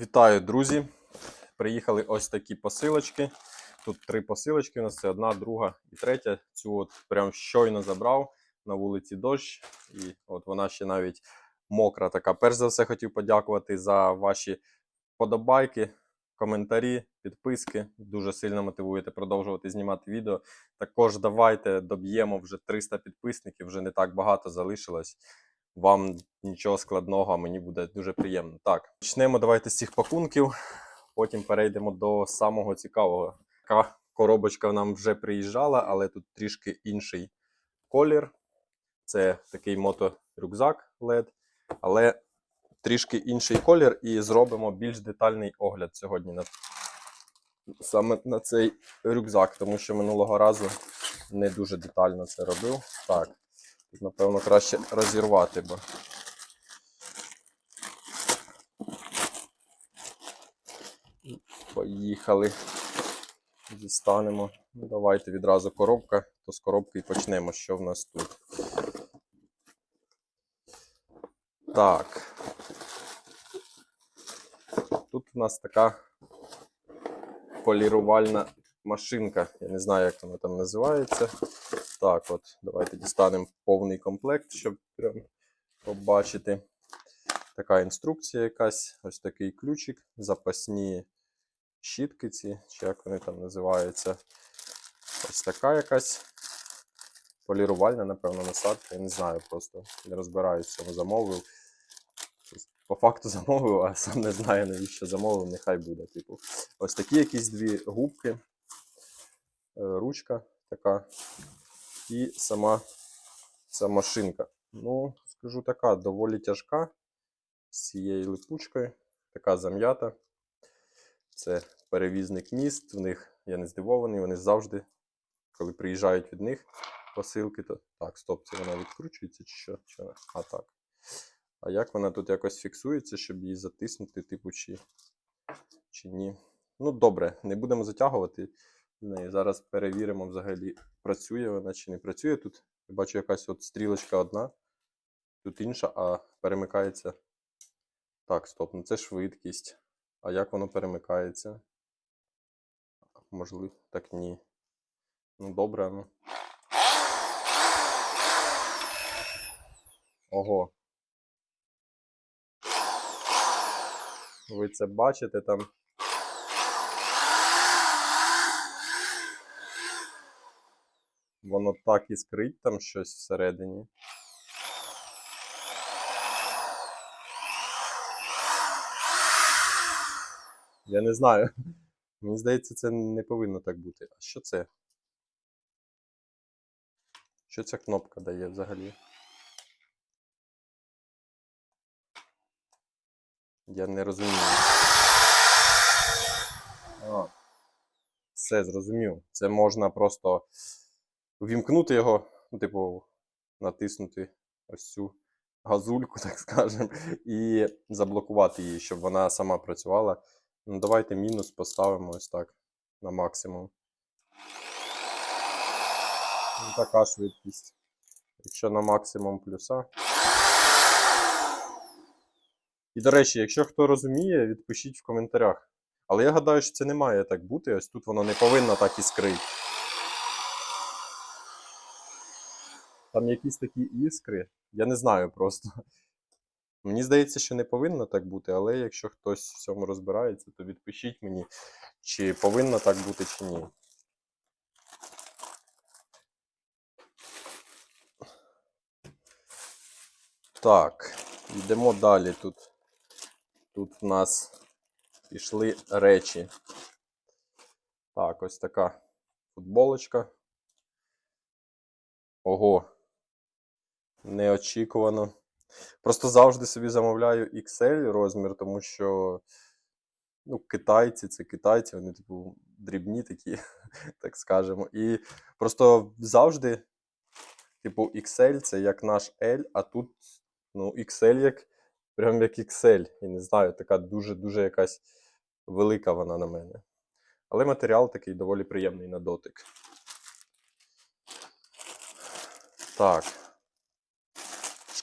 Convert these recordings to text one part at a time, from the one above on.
Вітаю, друзі! Приїхали ось такі посилочки. Тут три посилочки. У нас це одна, друга і третя. Цю от прям щойно забрав на вулиці дощ, і от вона ще навіть мокра така. Перш за все, хотів подякувати за ваші подобайки, коментарі, підписки. Дуже сильно мотивуєте продовжувати знімати відео. Також давайте доб'ємо вже 300 підписників, вже не так багато залишилось. Вам нічого складного, а мені буде дуже приємно. Так, почнемо давайте з цих пакунків, потім перейдемо до самого цікавого. Така коробочка нам вже приїжджала, але тут трішки інший колір. Це такий моторюкзак LED, але трішки інший колір, і зробимо більш детальний огляд сьогодні на саме на цей рюкзак, тому що минулого разу не дуже детально це робив. Так. Тут, напевно, краще розірвати, бо. Поїхали. Дістанемо. Ну, давайте відразу коробка, то з коробки і почнемо, що в нас тут. Так. Тут у нас така полірувальна машинка. Я не знаю, як вона там називається. Так, от, давайте дістанемо повний комплект, щоб прям побачити. Така інструкція якась, ось такий ключик, запасні щітки ці, чи як вони там називаються. Ось така якась полірувальна, напевно, насадка. Я не знаю, просто не розбираюсь цьому замовив. По факту замовив, а сам не знаю, навіщо замовив, нехай буде. Типу, ось такі якісь дві губки, е, ручка така і сама ця машинка. Ну, скажу така, доволі тяжка з цією липучкою, така зам'ята. Це перевізник міст. В них я не здивований, вони завжди, коли приїжджають від них посилки, то. Так, стоп, це вона відкручується чи що? Чи вона? А так. А як вона тут якось фіксується, щоб її затиснути, типу, чи, чи ні? Ну, добре, не будемо затягувати з нею. Зараз перевіримо взагалі, працює вона чи не працює. Тут я бачу якась от стрілочка одна, тут інша, а перемикається. Так, стоп, ну це швидкість. А як воно перемикається? Можливо, так ні. Ну, добре, ну. Ого. Ви це бачите там. Воно так іскрить там щось всередині. Я не знаю. Мені здається, це не повинно так бути. А що це? Що ця кнопка дає взагалі? Я не розумію. А, все, зрозумів. Це можна просто ввімкнути його, ну, типу, натиснути ось цю газульку, так скажемо, і заблокувати її, щоб вона сама працювала. Ну, давайте мінус поставимо ось так на максимум. Ну, така швидкість. Якщо на максимум плюса. І, до речі, якщо хто розуміє, відпишіть в коментарях. Але я гадаю, що це не має так бути. Ось тут воно не повинно так іскрити. Там якісь такі іскри. Я не знаю просто. Мені здається, що не повинно так бути, але якщо хтось в цьому розбирається, то відпишіть мені, чи повинно так бути, чи ні. Так, йдемо далі. Тут, тут в нас пішли речі. Так, ось така футболочка. Ого. Неочікувано. Просто завжди собі замовляю XL розмір, тому що ну, китайці це китайці, вони, типу, дрібні такі, так скажемо. І просто завжди, типу, XL це як наш L, а тут ну, XL як прям як XL. І не знаю, така дуже-дуже якась велика вона на мене. Але матеріал такий доволі приємний на дотик. Так.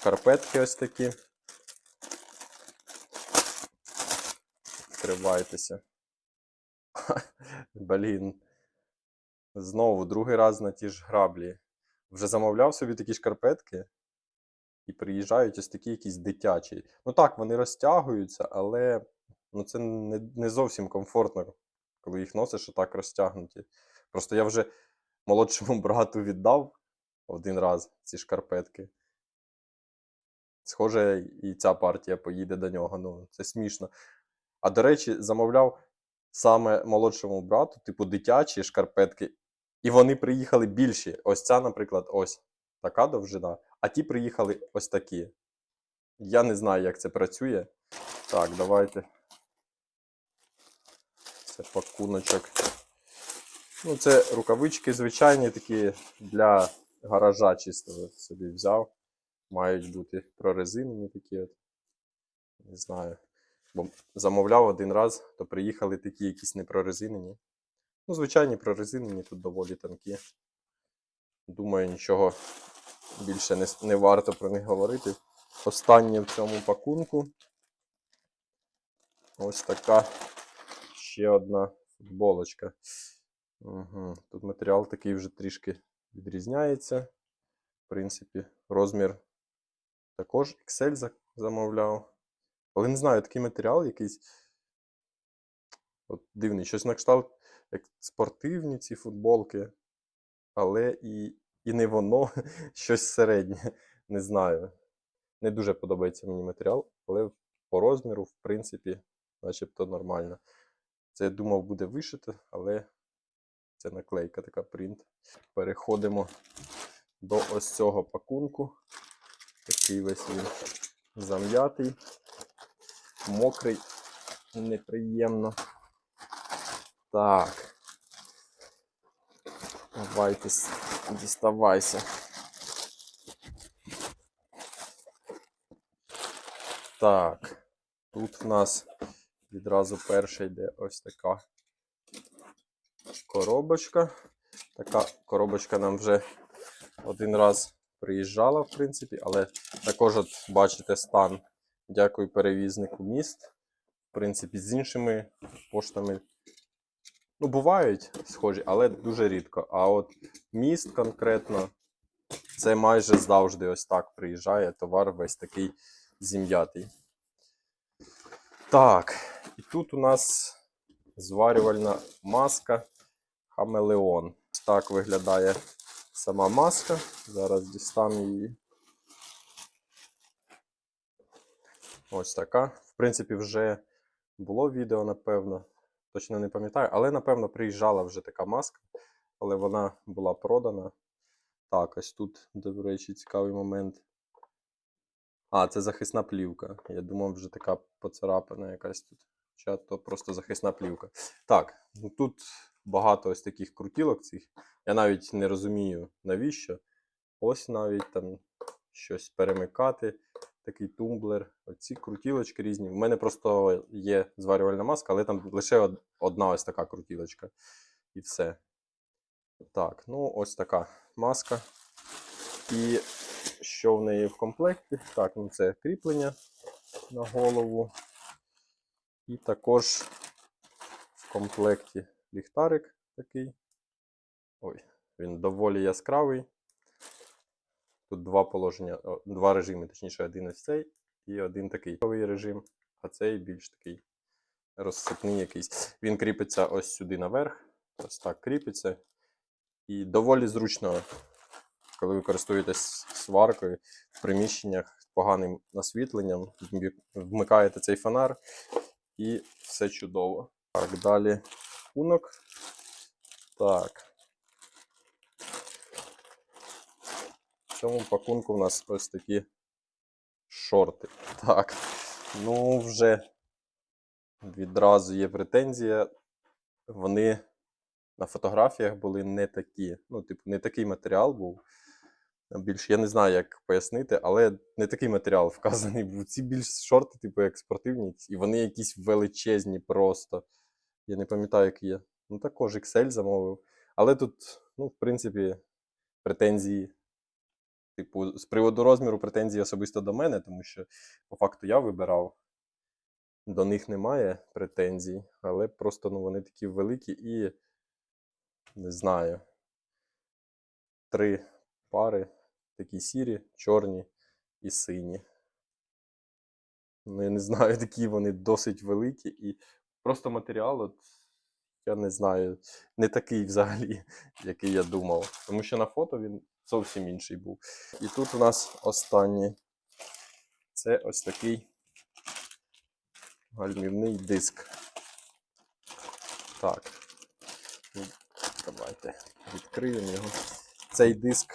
Шкарпетки ось такі. закривайтеся. Блін. Знову другий раз на ті ж граблі. Вже замовляв собі такі шкарпетки і приїжджають ось такі якісь дитячі. Ну так, вони розтягуються, але ну, це не, не зовсім комфортно, коли їх носиш отак розтягнуті. Просто я вже молодшому брату віддав один раз ці шкарпетки. Схоже, і ця партія поїде до нього. Ну, це смішно. А до речі, замовляв саме молодшому брату, типу, дитячі шкарпетки, і вони приїхали більші. Ось ця, наприклад, ось така довжина, а ті приїхали ось такі. Я не знаю, як це працює. Так, давайте. Це пакуночок. Ну, це рукавички звичайні такі для гаража чисто собі взяв. Мають бути прорезинені такі от. Не знаю. Бо замовляв один раз, то приїхали такі якісь непрорезинені. Ну, звичайні прорезинені, тут доволі тонкі. Думаю, нічого більше не, не варто про них говорити. Останнє в цьому пакунку. Ось така ще одна футболочка. Угу. Тут матеріал такий вже трішки відрізняється. В принципі, розмір також за- замовляв. Але не знаю, такий матеріал якийсь. От дивний, щось на кшталт, спортивні ці футболки, але і, і не воно, щось середнє. Не знаю. Не дуже подобається мені матеріал, але по розміру, в принципі, начебто нормально. Це я думав буде вишито, але це наклейка така принт. Переходимо до ось цього пакунку. Такий весь він зам'ятий, мокрий, неприємно. Так. Давайте діставайся. Так. Тут в нас відразу перша йде ось така коробочка. Така коробочка нам вже один раз приїжджала, в принципі, але також, от бачите, стан. Дякую перевізнику міст. В принципі, з іншими поштами. Ну, бувають схожі, але дуже рідко. А от міст конкретно, це майже завжди ось так приїжджає. Товар весь такий зім'ятий. Так, і тут у нас зварювальна маска Хамелеон. Так виглядає сама маска. Зараз дістану її. Ось така. В принципі, вже було відео, напевно. Точно не пам'ятаю, але напевно приїжджала вже така маска, але вона була продана. Так, ось тут, до речі, цікавий момент. А, це захисна плівка. Я думав, вже така поцарапана якась тут. Хоча то просто захисна плівка. Так, тут багато ось таких крутілок цих. Я навіть не розумію, навіщо. Ось навіть там щось перемикати. Такий тумблер. Оці крутілочки різні. У мене просто є зварювальна маска, але там лише одна ось така крутілочка. І все. Так, ну ось така маска. І що в неї в комплекті? Так, ну це кріплення на голову. І також в комплекті ліхтарик такий. Ой, він доволі яскравий. Тут два положення, о, два режими, точніше, один ось цей і один такий режим, а цей більш такий розсипний якийсь. Він кріпиться ось сюди наверх. Ось так кріпиться. І доволі зручно, коли ви користуєтесь сваркою в приміщеннях з поганим освітленням, вмикаєте цей фонар і все чудово. Так, далі пунок. Так. В цьому пакунку у нас ось такі шорти. Так. Ну, вже відразу є претензія. Вони на фотографіях були не такі. Ну, типу, не такий матеріал був. Більш я не знаю, як пояснити, але не такий матеріал вказаний був. Ці більш шорти, типу, як спортивні, і вони якісь величезні просто. Я не пам'ятаю, які є. Ну, також XL замовив. Але тут, ну, в принципі, претензії. Типу, з приводу розміру претензії особисто до мене, тому що по факту я вибирав. до них немає претензій, але просто ну, вони такі великі і не знаю. Три пари, такі сірі, чорні і сині. Ну, я не знаю, такі вони досить великі і просто матеріал, от, я не знаю, не такий взагалі, який я думав. Тому що на фото він зовсім інший був. І тут у нас останній. Це ось такий гальмівний диск. Так. Ну, Давайте відкриємо його. Цей диск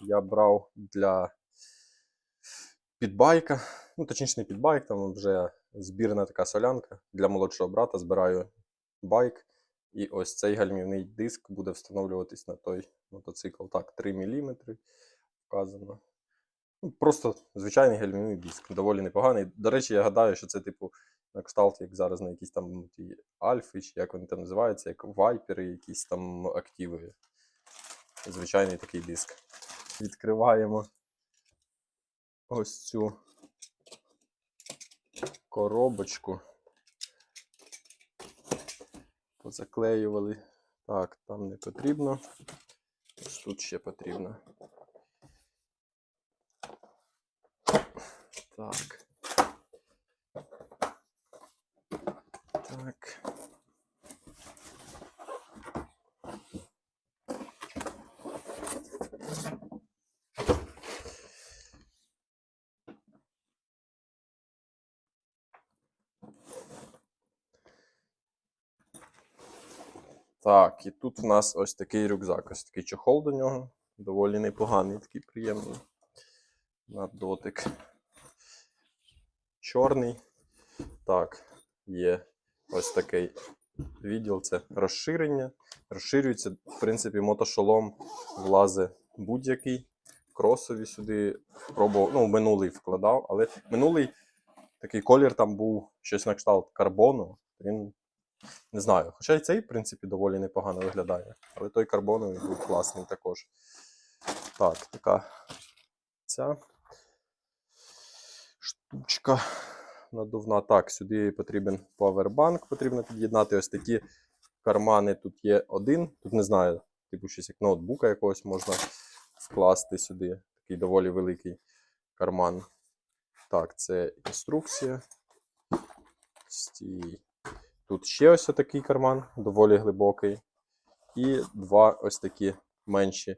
я брав для підбайка. Ну, точніше, не підбайк, там вже збірна така солянка. Для молодшого брата збираю байк. І ось цей гальмівний диск буде встановлюватись на той мотоцикл. Так, 3 мм вказано. Ну, просто звичайний гальмівний диск, доволі непоганий. До речі, я гадаю, що це, типу, на кшталт, як зараз на якісь там ті альфи, чи як вони там називаються, як вайпери, якісь там активи. Звичайний такий диск. Відкриваємо ось цю коробочку. Позаклеювали. Так, там не потрібно. Тут ще потрібно. Так. Так. Так, і тут у нас ось такий рюкзак, ось такий чохол до нього. Доволі непоганий, такий приємний на дотик. Чорний. Так, є ось такий відділ, це розширення. Розширюється, в принципі, мотошолом влазить будь-який. Кросові сюди пробував, ну, минулий вкладав, але минулий такий колір там був щось на кшталт карбону. Він не знаю. Хоча і цей, в принципі, доволі непогано виглядає. Але той карбоновий був класний також. Так, така ця штучка надувна. Так, сюди потрібен павербанк, потрібно під'єднати ось такі кармани. Тут є один. Тут не знаю, типу щось як ноутбука якогось можна вкласти сюди. Такий доволі великий карман. Так, це інструкція. Стій. Тут ще ось такий карман, доволі глибокий. І два ось такі менші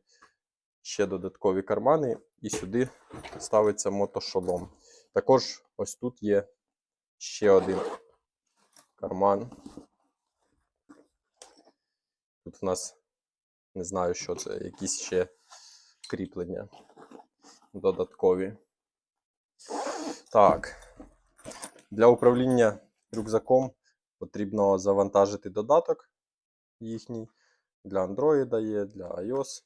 ще додаткові кармани. І сюди ставиться мотошолом. Також ось тут є ще один карман. Тут в нас не знаю, що це, якісь ще кріплення додаткові. Так. Для управління рюкзаком потрібно завантажити додаток їхній. Для Android є, для iOS.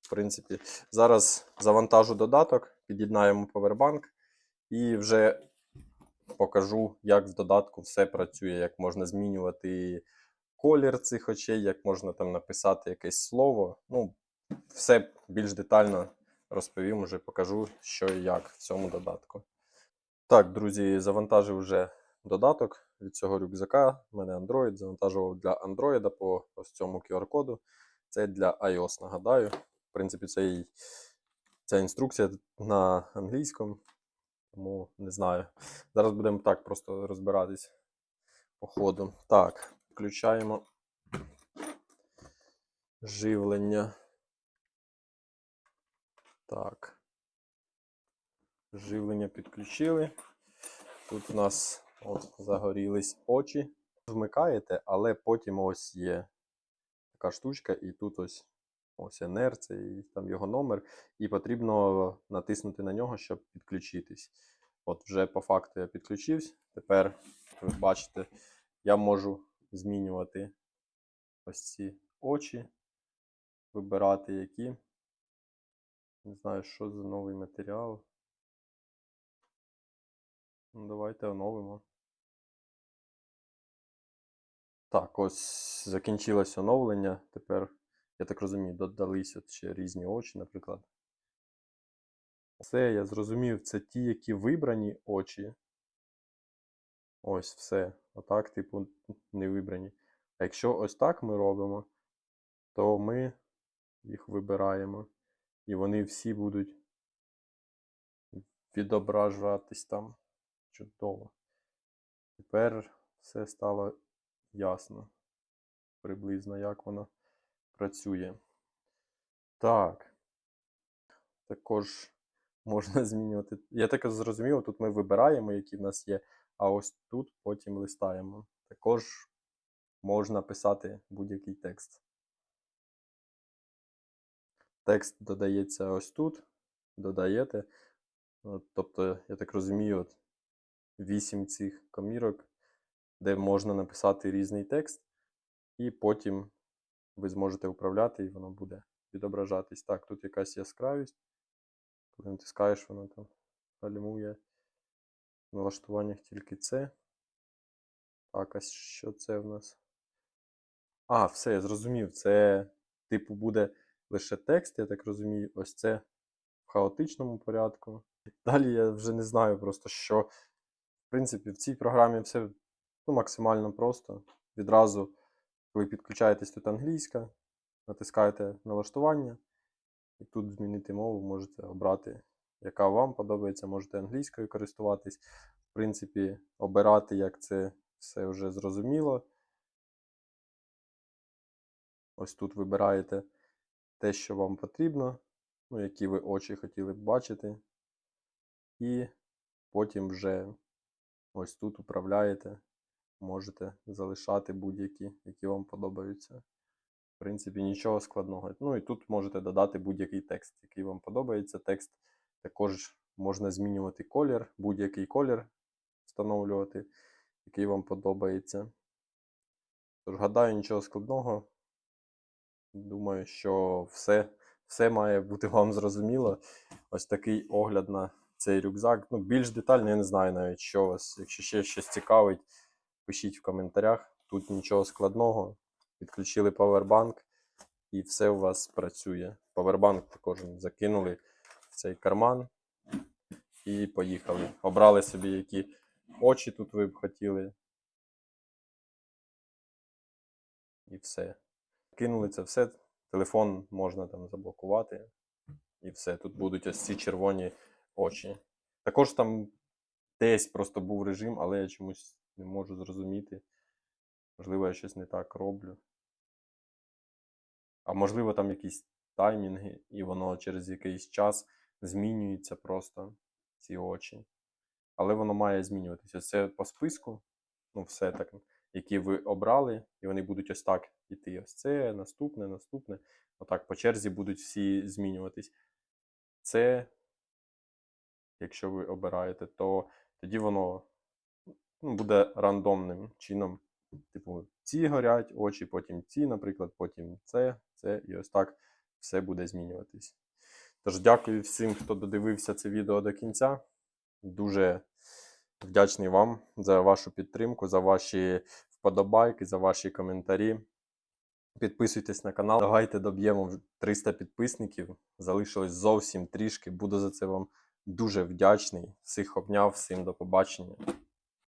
В принципі, зараз завантажу додаток, під'єднаємо Powerbank і вже покажу, як в додатку все працює, як можна змінювати колір цих очей, як можна там написати якесь слово. Ну, все більш детально розповім, уже покажу, що і як в цьому додатку. Так, друзі, завантажив вже додаток від цього рюкзака. У мене Android, завантажував для Android по ось цьому QR-коду. Це для iOS, нагадаю. В принципі, цей, ця інструкція на англійському, тому не знаю. Зараз будемо так просто розбиратись по ходу. Так, включаємо живлення. Так. Живлення підключили. Тут у нас от загорілись очі. Вмикаєте, але потім ось є така штучка, і тут ось ось НР, це і там його номер, і потрібно натиснути на нього, щоб підключитись. От вже по факту я підключився. Тепер, ви бачите, я можу змінювати ось ці очі, вибирати які. Не знаю, що за новий матеріал. Ну, давайте оновимо. Так, ось закінчилось оновлення. Тепер, я так розумію, додались ще різні очі, наприклад. Це я зрозумів, це ті, які вибрані очі. Ось все. Отак, типу, не вибрані. А якщо ось так ми робимо, то ми їх вибираємо. І вони всі будуть відображатись там. Чудово. Тепер все стало ясно. Приблизно, як воно працює. Так. Також можна змінювати. Я так зрозумів, тут ми вибираємо, які в нас є, а ось тут потім листаємо. Також можна писати будь-який текст. Текст додається ось тут. Додаєте. Тобто, я так розумію, от 8 цих комірок, де можна написати різний текст, і потім ви зможете управляти, і воно буде відображатись. Так, тут якась яскравість. Коли натискаєш, воно там гальмує. В налаштуваннях тільки це. Так, а що це в нас? А, все, я зрозумів. Це, типу, буде лише текст, я так розумію. Ось це в хаотичному порядку. Далі я вже не знаю просто, що, в принципі, в цій програмі все ну, максимально просто. Відразу, коли підключаєтесь тут англійська, натискаєте налаштування, і тут змінити мову можете обрати, яка вам подобається, можете англійською користуватись. В принципі, обирати, як це все вже зрозуміло. Ось тут вибираєте те, що вам потрібно, ну, які ви очі хотіли б бачити. І потім вже ось тут управляєте, можете залишати будь-які, які вам подобаються. В принципі, нічого складного. Ну і тут можете додати будь-який текст, який вам подобається. Текст також можна змінювати колір, будь-який колір встановлювати, який вам подобається. Тож, гадаю, нічого складного. Думаю, що все, все має бути вам зрозуміло. Ось такий огляд на цей рюкзак. Ну, більш детально, я не знаю навіть, що вас. Якщо ще щось цікавить, пишіть в коментарях. Тут нічого складного. Підключили павербанк і все у вас працює. Павербанк також закинули в цей карман і поїхали. Обрали собі, які очі тут ви б хотіли. І все. Кинули це все. Телефон можна там заблокувати. І все. Тут будуть ось ці червоні очі. Також там десь просто був режим, але я чомусь не можу зрозуміти. Можливо, я щось не так роблю. А можливо, там якісь таймінги, і воно через якийсь час змінюється просто ці очі. Але воно має змінюватися. Це по списку, ну, все так, які ви обрали, і вони будуть ось так іти. Ось це, наступне, наступне. Отак, по черзі будуть всі змінюватись. Це, якщо ви обираєте, то тоді воно ну, буде рандомним чином. Типу, ці горять очі, потім ці, наприклад, потім це, це, і ось так все буде змінюватись. Тож, дякую всім, хто додивився це відео до кінця. Дуже вдячний вам за вашу підтримку, за ваші вподобайки, за ваші коментарі. Підписуйтесь на канал. Давайте доб'ємо вже 300 підписників. Залишилось зовсім трішки. Буду за це вам дуже вдячний. Всіх обняв, всім до побачення.